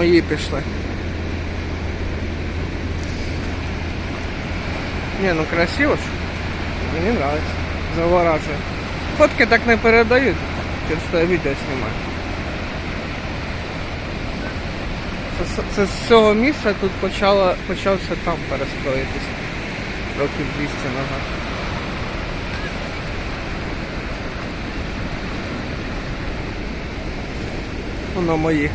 мої пішли. Не, ну красиво ж. Мені подобається. Заворажує. Фотки так не передають. Через те відео знімаю. Це, це з цього місця тут почало, почався там перестроїтися. Років 200 назад. Воно мої.